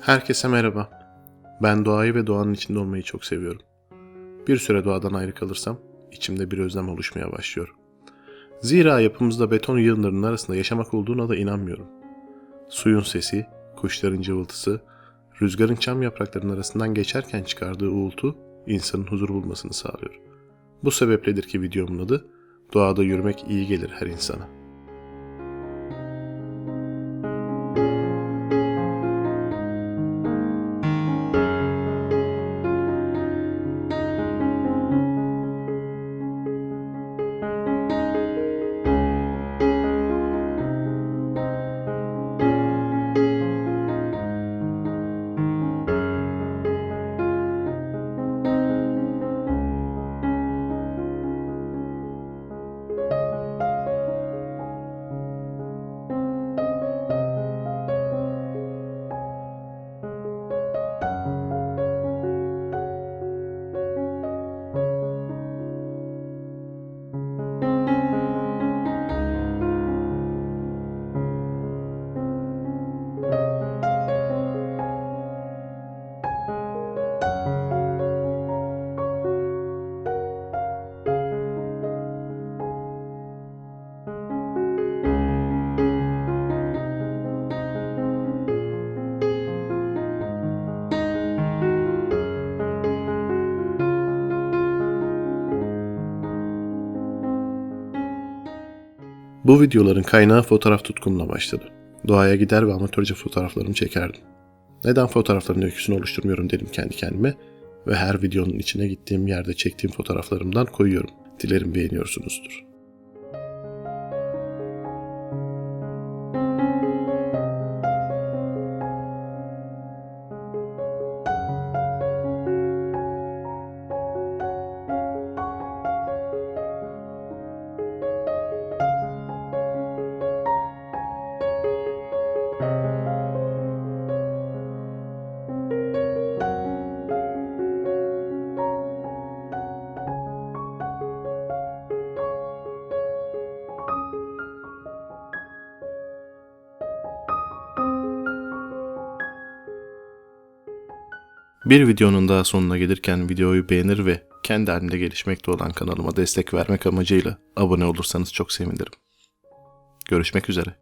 Herkese merhaba. Ben doğayı ve doğanın içinde olmayı çok seviyorum. Bir süre doğadan ayrı kalırsam içimde bir özlem oluşmaya başlıyor. Zira yapımızda beton yığınlarının arasında yaşamak olduğuna da inanmıyorum. Suyun sesi, kuşların cıvıltısı, rüzgarın çam yapraklarının arasından geçerken çıkardığı uğultu insanın huzur bulmasını sağlıyor. Bu sebepledir ki videomun adı Doğada yürümek iyi gelir her insana. Bu videoların kaynağı fotoğraf tutkumla başladı. Doğaya gider ve amatörce fotoğraflarımı çekerdim. Neden fotoğrafların öyküsünü oluşturmuyorum dedim kendi kendime ve her videonun içine gittiğim yerde çektiğim fotoğraflarımdan koyuyorum. Dilerim beğeniyorsunuzdur. Bir videonun daha sonuna gelirken videoyu beğenir ve kendi halinde gelişmekte olan kanalıma destek vermek amacıyla abone olursanız çok sevinirim. Görüşmek üzere.